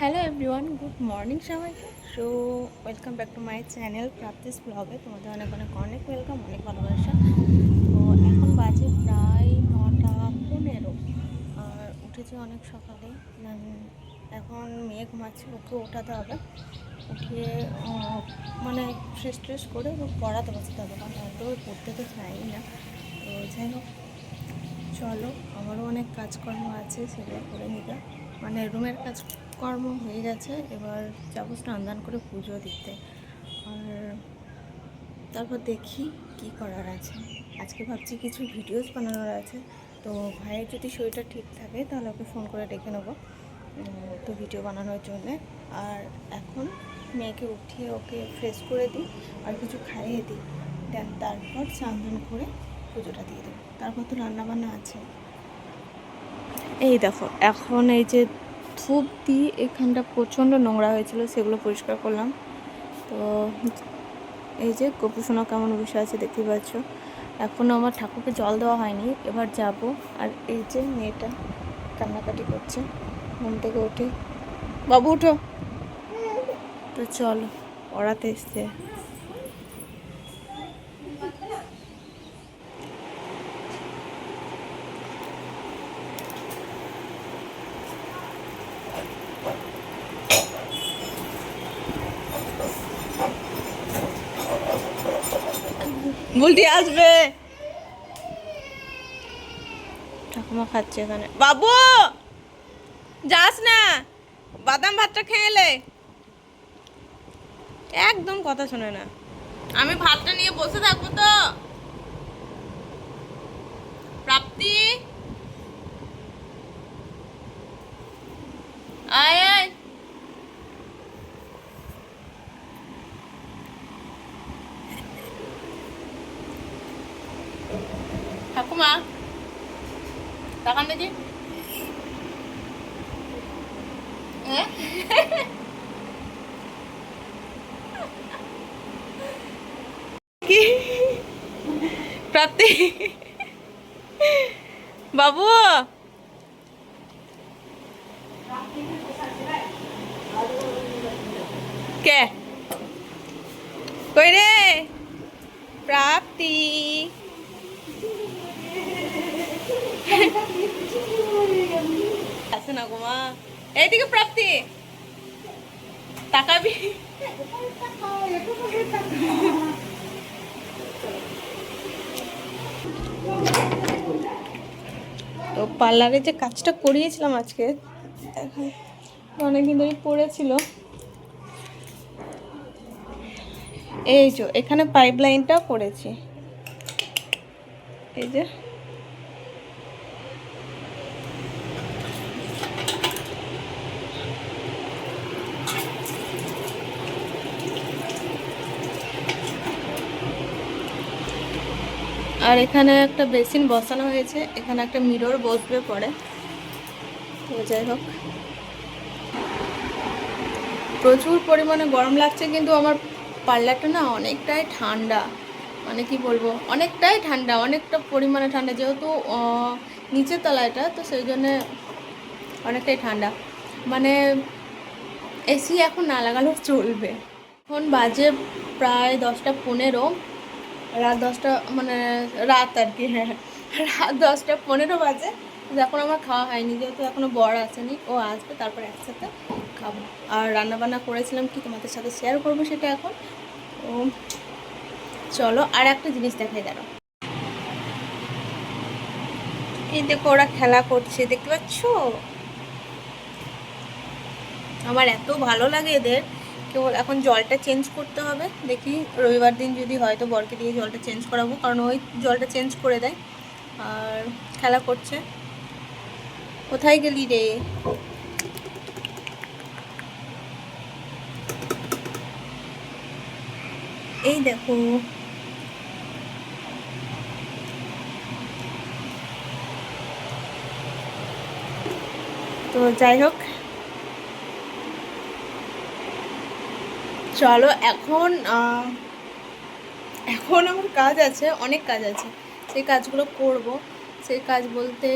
Hello everyone good morning সবাইকে। So welcome back to my channel Prapti's ব্লগে তোমাদের অনেক অনেক অনেক ওয়েলকাম অনেক ভালোবাসা। তো এখন বাজে প্রায় নটা পনেরো। আর উঠেছে অনেক সকালে। এখন মেয়ে ঘুমাচ্ছে, ওকে ওঠাতে হবে। উঠিয়ে মানে ফ্রেশ ট্রেশ করে পড়াতে বসতে হবে। কারণ ও পড়তে তো চাই না। তো যাই হোক, চলো, আমারও অনেক কাজকর্ম আছে, সেগুলো করে নিতে মানে রুমের কাজকর্ম হয়ে গেছে, এবার যাব স্নান দান করে পুজো দিতে। আর তারপর দেখি কি করার আছে। আজকে ভাবছি কিছু ভিডিওস বানানোর আছে। তো ভাইয়ের যদি শরীরটা ঠিক থাকে, তাহলে ওকে ফোন করে ডেকে নেব তো ভিডিও বানানোর জন্যে। আর এখন মেয়েকে উঠিয়ে ওকে ফ্রেশ করে দিই আর কিছু খাইয়ে দিই। দেন তারপর স্নান করে পুজোটা দিয়ে দেবো। তারপর তো রান্নাবান্না আছে। এই দেখো, এখন এই যে দিয়ে এখানটা প্রচণ্ড নোংরা হয়েছিল, সেগুলো পরিষ্কার করলাম। তো এই যে গোপুসোনা কেমন বসে আছে দেখতে পাচ্ছ। এখনও আমার ঠাকুরকে জল দেওয়া হয়নি, এবার যাব। আর এই যে মেয়েটা কান্নাকাটি করছে, ঘুম থেকে উঠে। বাবু, উঠো। তো চলো, পড়াতে এসছে। বুলটি আসবে। ঠাকুমা খাচ্ছে এখানে। বাবু! যাস না। বাদাম ভাতটা খেয়ে এলে একদম কথা শোনে না। আমি ভাতটা নিয়ে বসে থাকব তো। প্রাপ্তি? ঠাকুমা তাকান দেখি কি প্রাপ্তি বাবু কে কই রে প্রাপ্তি আছে না গো মা এইদিকে প্রাপ্তি। তাকাবি। তো পার্লারে যে কাজটা করিয়েছিলাম আজকে অনেকদিন ধরে পড়েছিল। এই যে, এখানে পাইপ লাইনটা করেছি। এই যে আর এখানে একটা বেসিন বসানো হয়েছে, এখানে একটা মিরর বসবে পরে। তো যাই হোক। প্রচুর পরিমাণে গরম লাগছে, কিন্তু আমার পার্লারটা না অনেকটাই ঠান্ডা। মানে কি বলব, অনেকটাই ঠান্ডা, অনেকটা পরিমাণে ঠান্ডা, যেহেতু নিচের তলা এটা, তো সেই জন্যে অনেকটাই ঠান্ডা। মানে এসি এখন না লাগালেও চলবে। এখন বাজে প্রায় দশটা পনেরো। রাত দশটা মানে রাত আর কি হ্যাঁ। রাত দশটা পনেরো বাজে। এখন আমার খাওয়া হয়নি, যেহেতু এখনও বর আসেনি, ও আসবে, তারপর একসাথে খাব। আর রান্না বান্না করেছিলাম কি তোমাদের সাথে শেয়ার করব সেটা এখন। ও, চলো আর একটা জিনিস দেখাই দাঁড়ো এই দেখো ওরা খেলা করছে, দেখতে পাচ্ছ? আমার এত ভালো লাগে এদের। কেবল এখন জলটা চেঞ্জ করতে হবে। দেখি রবিবার দিন যদি হয়তো বরকে দিয়ে জলটা চেঞ্জ করাবো, কারণ ওই জলটা চেঞ্জ করে দেয়। আর খেলা করছে। কোথায় গেলি রে? এই দেখো। তো যাই হোক চলো, এখন এখন আমার কাজ আছে, অনেক কাজ আছে। সেই কাজগুলো করব। সেই কাজ বলতে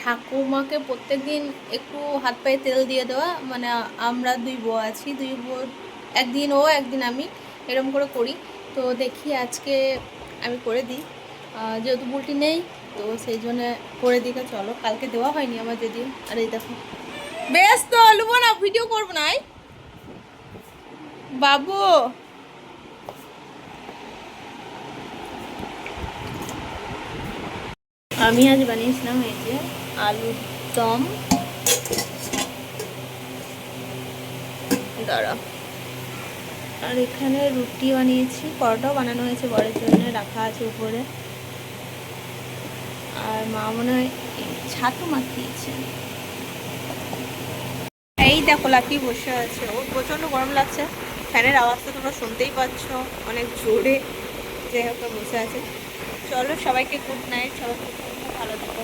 ঠাকুমাকে প্রত্যেকদিন একটু হাত পায়ে তেল দিয়ে দেওয়া মানে আমরা দুই বউ আছি, দুই বউ, একদিন ও, একদিন আমি এরকম করে করি। তো দেখি আজকে আমি করে দিই। যেহেতু বুলটি নেই, তো সেই জন্য করে দিকে চলো, কালকে দেওয়া হয়নি আমার যদিও আর এই দেখো। বেশ তো লুবো না, ভিডিও করব না? বাবু। আমি আজ বানিয়েছিলাম এই যে আলুর দম। দাঁড়া। আর এখানে রুটি বানিয়েছি, পরোটাও বানানো হয়েছে, বরের জন্য রাখা আছে উপরে। আর মা মনে হয় ছাতু মাখিয়েছে। এই দেখো লাকি বসে আছে। ওর প্রচণ্ড গরম লাগছে। ফ্যানের আওয়াজ তো তোমরা শুনতেই পাচ্ছ। অনেক জোরে যাই হোক বসে আছে। চলো সবাইকে গুড নাইট সবাই ভালো থাকো।